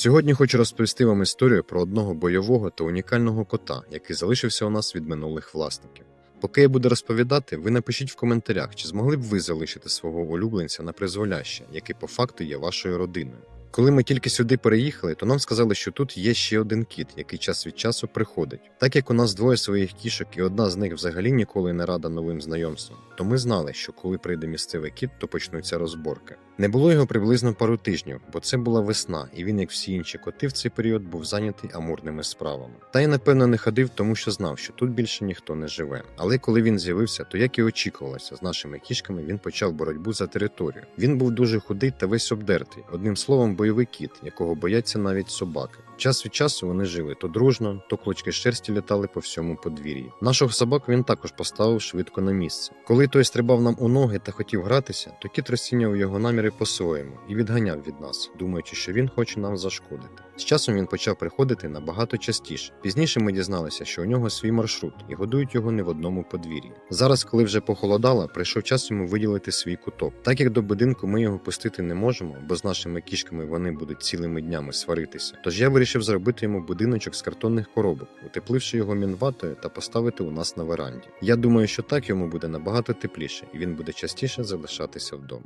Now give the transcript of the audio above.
Сьогодні хочу розповісти вам історію про одного бойового та унікального кота, який залишився у нас від минулих власників. Поки я буду розповідати, ви напишіть в коментарях, чи змогли б ви залишити свого улюбленця на призволяще, який по факту є вашою родиною. Коли ми тільки сюди переїхали, то нам сказали, що тут є ще один кіт, який час від часу приходить. Так як у нас двоє своїх кішок, і одна з них взагалі ніколи не рада новим знайомствам, то ми знали, що коли прийде місцевий кіт, то почнуться розборки. Не було його приблизно пару тижнів, бо це була весна, і він, як всі інші коти, в цей період був зайнятий амурними справами. Та й напевно не ходив, тому що знав, що тут більше ніхто не живе. Але коли він з'явився, то як і очікувалося, з нашими кішками він почав боротьбу за територію. Він був дуже худий та весь обдертий. Одним словом, бойовий кіт, якого бояться навіть собаки. Час від часу вони жили то дружно, то клочки шерсті літали по всьому подвір'ї. Нашого собаку він також поставив швидко на місце. Коли той стрибав нам у ноги та хотів гратися, то кіт розцінював його наміри по-своєму і відганяв від нас, думаючи, що він хоче нам зашкодити. З часом він почав приходити набагато частіше. Пізніше ми дізналися, що у нього свій маршрут і годують його не в одному подвір'ї. Зараз, коли вже похолодало, прийшов час йому виділити свій куток. Так як до будинку ми його пустити не можемо, бо з нашими кішками вони будуть цілими днями сваритися. Тож я вирішив зробити йому будиночок з картонних коробок, утепливши його мінватою та поставити у нас на веранді. Я думаю, що так йому буде набагато тепліше, і він буде частіше залишатися вдома.